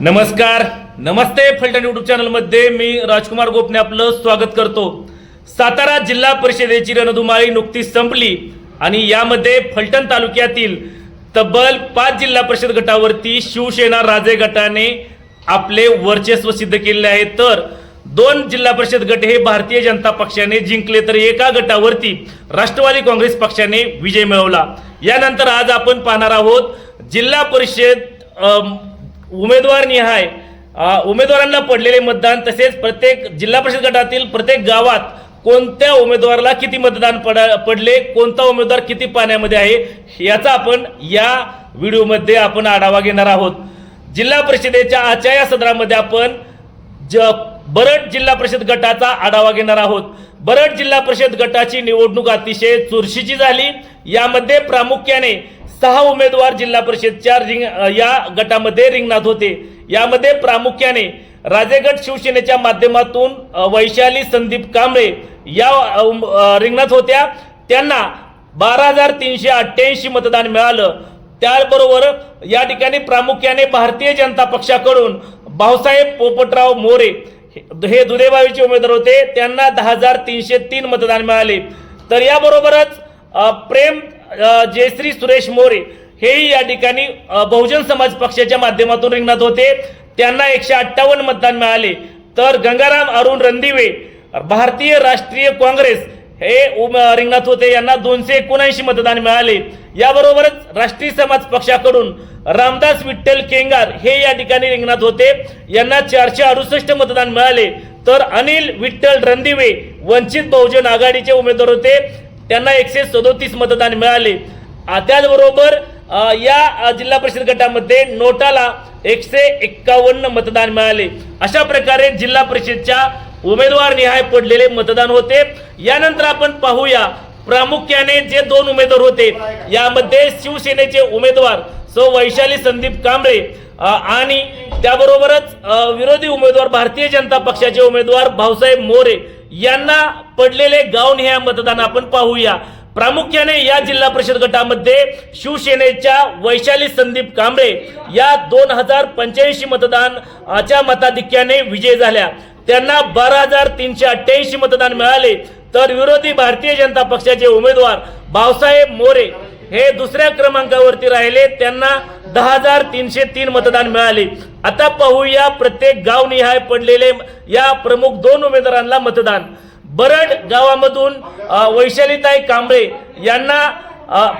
नमस्कार. नमस्ते फलटण युट्यूब चॅनलमध्ये मी राजकुमार गोपने आपलं स्वागत करतो. सातारा जिल्हा परिषदेची रणधुमाळी नुकतीच संपली आणि यामध्ये फलटण तालुक्यातील तब्बल पाच जिल्हा परिषद गटावरती शिवसेना राजे गटाने आपले वर्चस्व सिद्ध केले आहे. तर दोन जिल्हा परिषद गट हे भारतीय जनता पक्षाने जिंकले तर एका गटावरती राष्ट्रवादी काँग्रेस पक्षाने विजय मिळवला. यानंतर आज आपण पाहणार आहोत जिल्हा परिषद उमेदवार निहाय. उमेदवारांना पडलेले मतदान तसेच प्रत्येक जिल्हा परिषद गटातील प्रत्येक गावात कोणत्या उमेदवाराला किती मतदान पड पडले कोणता उमेदवार किती पाण्यामध्ये आहे याचा आपण या व्हिडिओमध्ये आपण आढावा घेणार आहोत. जिल्हा परिषदेच्या आजच्या या सदरामध्ये आपण ज बरड जिल्हा परिषद गटाचा आढावा घेणार आहोत. बरड जिल्हा परिषद गटाची निवडणूक अतिशय चुरशीची झाली. यामध्ये प्रामुख्याने सहा उमेदवार जिल्हा परिषदच्या रिंग या गटामध्ये रिंगणात होते. यामध्ये प्रामुख्याने राजेगड शिवसेनेच्या माध्यमातून वैशाली संदीप कांबळे या रिंगणात होत्या. त्यांना बारा हजार तीनशे अठ्ठ्याऐंशी मतदान मिळालं. त्याबरोबर या ठिकाणी प्रामुख्याने भारतीय जनता पक्षाकडून भाऊसाहेब पोपटराव मोरे हे- दुधेबावीचे उमेदवार होते. त्यांना दहा हजार तीनशे तीन मतदान मिळाले. तर याबरोबरच प्रेम जयश्री सुरेश मोरे हेही या ठिकाणी बहुजन समाज पक्षाच्या माध्यमातून रिंगणात होते. त्यांना एकशे अठ्ठावन्न मतदान मिळाले. तर गंगाराम अरुण रणदिवे भारतीय राष्ट्रीय काँग्रेस हे उम रिंगणात होते. यांना दोनशे एकोणऐंशी मतदान मिळाले. याबरोबरच राष्ट्रीय समाज पक्षाकडून रामदास विठ्ठल केंगार हे या ठिकाणी रिंगणात होते. यांना चारशे अडुसष्ट मतदान मिळाले. तर अनिल विठ्ठल रणदिवे वंचित बहुजन आघाडीचे उमेदवार होते. त्यांना एकशे सदोतीस मतदान मिळाले. आ, त्याचबरोबर या जिल्हा परिषद गटामध्ये नोटाला एकशे एक्कावन्न मतदान मिळाले. अशा प्रकारे जिल्हा परिषदच्या उमेदवार निहाय पडलेले मतदान होते. यानंतर आपण पाहूया प्रामुख्याने जे दोन उमेदवार होते यामध्ये शिवसेनेचे उमेदवार सो वैशाली संदीप कांबळे आणि त्याबरोबरच विरोधी उमेदवार भारतीय जनता पक्षाचे उमेदवार भाऊसाहेब मोरे यांना पडलेले गावनिहाय मतदान आपण पाहूया. प्रामुख्याने या जिल्हा परिषद गटामध्ये शिवसेनेच्या वैशाली संदीप कांबळे या दोन हजार पंच्याऐंशी मतदानाच्या मताधिक्याने विजय झाल्या. त्यांना बारा हजार तीनशे अठ्ठ्याऐंशी मतदान मिळाले. तर विरोधी भारतीय जनता पक्षाचे उमेदवार भाऊसाहेब मोरे हे दुसऱ्या क्रमांकावरती राहिले त्यांना दहा हजार तीनशे तीन मतदान मिळाले. आता पाहूया प्रत्येक गावनिहाय पडलेले या प्रमुख दोन उमेदवारांना मतदान. बरड गावामधून वैशालीताई कांबळे यांना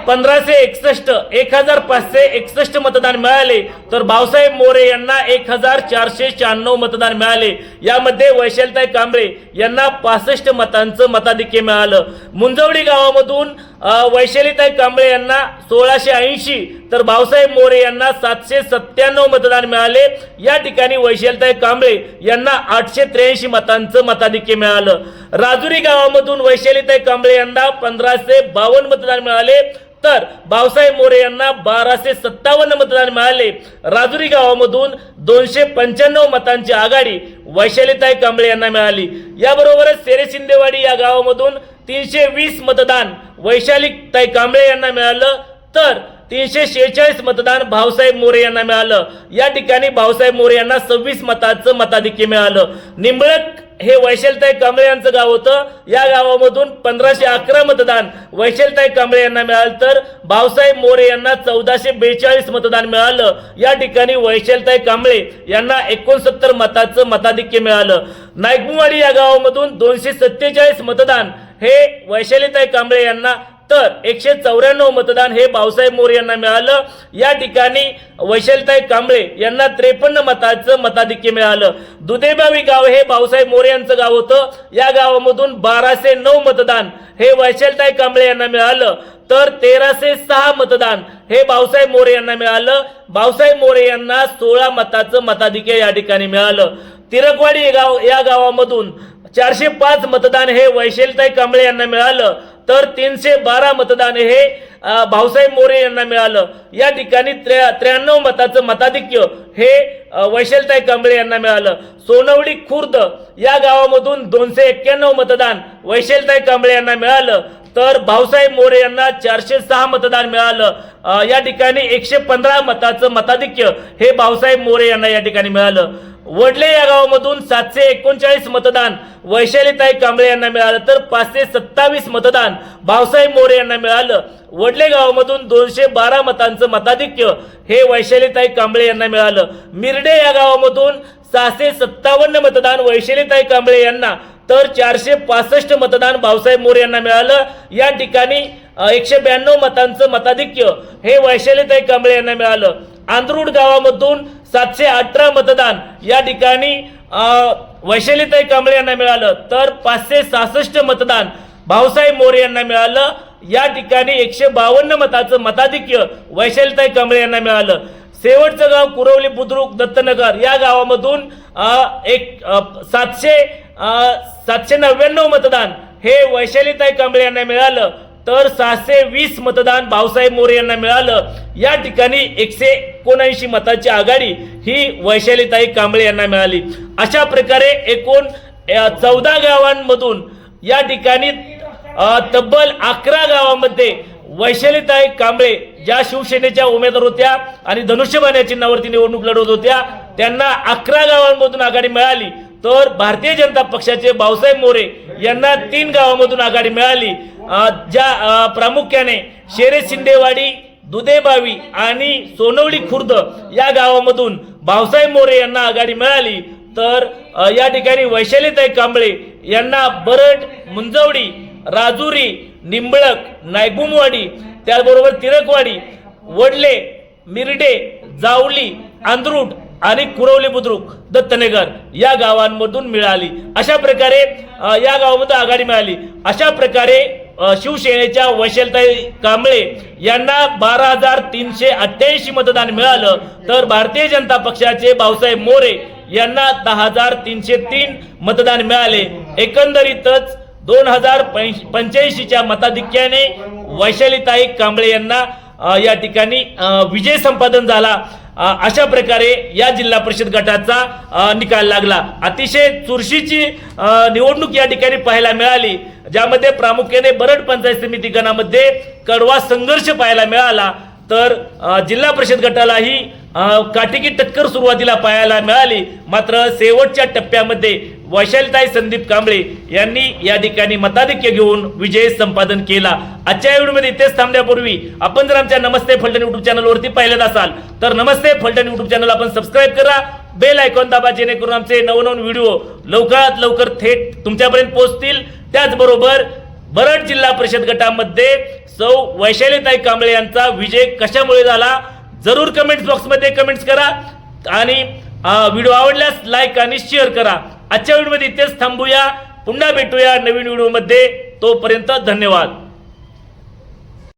पंधराशे एकसष्ट एक हजार पाचशे एकसष्ट मतदान मिळाले. तर भाऊसाहेब मोरे यांना एक हजार चारशे शहाण्णव मतदान मिळाले. यामध्ये वैशालीताई कांबळे यांना पासष्ट मतांचं मताधिक्य मिळालं. मुंजवडी गावामधून अ, वैशालीताई कांबळे यांना सोळाशे ऐंशी तर भाऊसाहेब मोरे यांना सातशे सत्त्याण्णव मतदान मिळाले. या ठिकाणी वैशालीताई कांबळे यांना आठशे त्र्याऐंशी मतांचं मताधिक्य मिळालं. राजुरी गावामधून वैशालीताई कांबळे यांना पंधराशे बावन्न मतदान मिळाले. तर बावसाहेब मोरे यांना बाराशे सत्तावन्न मतदान मिळाले. राजुरी गावामधून दोनशे पंच्याण्णव मतांची आघाडी वैशालीताई कांबळे यांना मिळाली. याबरोबरच सेरे शिंदेवाडी या गावामधून तीनशे वीस मतदान वैशालीताई कांबळे यांना मिळालं. तर तीनशे शेहेचाळीस मतदान भाऊसाहेब मोरे यांना मिळालं. या ठिकाणी भाऊसाहेब मोरे यांना सव्वीस मताचं मताधिक्य मिळालं. निंबळक हे वैशालताई कांबळे यांचं गाव होतं. या गावामधून पंधराशे अकरा मतदान वैशालताई कांबळे यांना मिळालं तर भाऊसाहेब मोरे यांना चौदाशे बेचाळीस मतदान मिळालं. या ठिकाणी वैशालताई कांबळे यांना एकोणसत्तर मताचं मताधिक्य मिळालं. नायकमुवाडी या गावामधून दोनशे सत्तेचाळीस मतदान हे वैशालीताई कांबळे यांना तर एकशे चौऱ्याण्णव मतदान हे भाऊसाहेब मोरे यांना मिळालं. या ठिकाणी वैशलताई कांबळे यांना त्रेपन्न मताचं मताधिक्य मिळालं. दुधेबावी गाव हे भाऊसाहेब मोरे यांचं गाव होतं. या गावामधून बाराशे नऊ मतदान हे वैशलताई कांबळे यांना मिळालं. तर तेराशे सहा मतदान हे भाऊसाहेब मोरे यांना मिळालं. भाऊसाहेब मोरे यांना सोळा मताचं मताधिक्य या ठिकाणी मिळालं. तिरकवाडी गाव या गावामधून चारशे पाच मतदान हे वैशलताई कांबळे यांना मिळालं. तर तीनशे बारा मतदान हे भाऊसाहेब मोरे यांना मिळालं. या ठिकाणी त्र्या त्र्याण्णव मताचं मताधिक्य हे वैशलताई कांबळे यांना मिळालं. सोनवडी खुर्द या गावामधून दोनशे एक्क्याण्णव मतदान वैशलताई कांबळे यांना मिळालं. तर भाऊसाहेब मोरे यांना चारशे सहा मतदान मिळालं. या ठिकाणी एकशे पंधरा मताचं मताधिक्य हे भाऊसाहेब मोरे यांना या ठिकाणी मिळालं. वडले या गावामधून सातशे एकोणचाळीस मतदान वैशालीताई कांबळे यांना मिळालं तर पाचशे सत्तावीस मतदान भाऊसाहेब मोरे यांना मिळालं. वडले गावामधून दोनशे बारा मतांचं मताधिक्य हे वैशालीताई कांबळे यांना मिळालं. मिरडे या गावामधून सहाशे सत्तावन्न मतदान वैशालीताई कांबळे यांना तर चारशे पासष्ट मतदान भाऊसाहेब मोरे यांना मिळालं. या ठिकाणी एकशे ब्याण्णव मतांचं मताधिक्य हे वैशालीताई कांबळे यांना मिळालं. आंध्रुड गावामधून सातशे अठरा मतदान या ठिकाणी वैशालीताई कांबळे यांना मिळालं. तर पाचशे सहासष्ट मतदान भाऊसाहेब मोरे यांना मिळालं. या ठिकाणी एकशे बावन्न मताचं मताधिक्य वैशालीताई कांबळे यांना मिळालं. शेवटचं गाव कुरवली बुद्रुक दत्तनगर. या गावामधून एक सातशे सातशे नव्याण्णव मतदान हे वैशालीताई कांबळे यांना मिळालं. तर सहाशे वीस मतदान भाऊसाहेब मोरे यांना मिळालं. या ठिकाणी एकशे एकोणऐंशी मताची आघाडी ही वैशालीताई कांबळे यांना मिळाली. अशा प्रकारे एकूण चौदा गावांमधून या ठिकाणी तब्बल अकरा गावामध्ये वैशालीताई कांबळे ज्या शिवसेनेच्या उमेदवार होत्या आणि धनुष्यबाण या चिन्हावरती निवडणूक लढवत होत्या त्यांना अकरा गावांमधून आघाडी मिळाली. तर भारतीय जनता पक्षाचे भाऊसाहेब मोरे यांना तीन गावामधून आघाडी मिळाली. ज्या प्रामुख्याने शेरे शिंदेवाडी दुधेबावी आणि सोनवडी खुर्द या गावामधून भाऊसाहेब मोरे यांना आघाडी मिळाली. तर या ठिकाणी वैशालीताई कांबळे यांना बरड मुंजवडी राजुरी निंबळक नायगुमवाडी त्याचबरोबर तिरकवाडी वडले मिरडे जावली आंध्रुट आणि कुरवले बुद्रुक दत्तनगर या गावांमधून मिळाली. अशा प्रकारे या गावामध्ये आघाडी मिळाली. अशा प्रकारे शिवसेनेच्या वैशलताई कांबळे यांना बारा हजार तीनशे अठ्ठ्याऐंशी मतदान मिळालं. तर भारतीय जनता पक्षाचे भाऊसाहेब मोरे यांना दहा हजार तीनशे तीन मतदान मिळाले. एकंदरीतच दोन हजार पंच्याऐंशीच्या मताधिक्याने वैशालीताई कांबळे यांना या ठिकाणी विजय संपादन झाला. अशा प्रकारे या जिल्हा परिषद गटाचा निकाल लागला. अतिशय चुरशीची निवडणूक या ठिकाणी पाहायला मिळाली ज्यामध्ये प्रामुख्याने बरड पंचायत समिती गणामध्ये कडवा संघर्ष पाहायला मिळाला. तर जिल्हा परिषद गटालाही काटेकी टक्कर सुरुवातीला पाहायला मिळाली. मात्र शेवटच्या टप्प्यामध्ये वैशालीताई संदीप कांबळे यांनी या ठिकाणी मताधिक्य घेऊन विजय संपादन केला. आजच्या व्हिडिओमध्ये इथेच थांबण्यापूर्वी आपण जर आमच्या नमस्ते फलटण युट्यूब चॅनलवरती पाहिलं असाल तर नमस्ते फलटण युट्यूब चॅनल आपण सबस्क्राईब करा. बेल आयकॉन दाबा जेणेकरून आमचे नवनवन व्हिडिओ लवकरात लवकर थेट तुमच्यापर्यंत पोहोचतील. त्याचबरोबर बरड जिल्हा परिषद गटामध्ये सौ वैशालीताई कांबळे यांचा विजय कशामुळे झाला? जरूर कमेंट बॉक्समध्ये कमेंट्स करा. आणि व्हिडिओ आवडल्यास लाईक आणि शेअर करा. आजच्या व्हिडिओमध्ये इथेच थांबूया. पुन्हा भेटूया नवीन व्हिडिओमध्ये. तोपर्यंत धन्यवाद.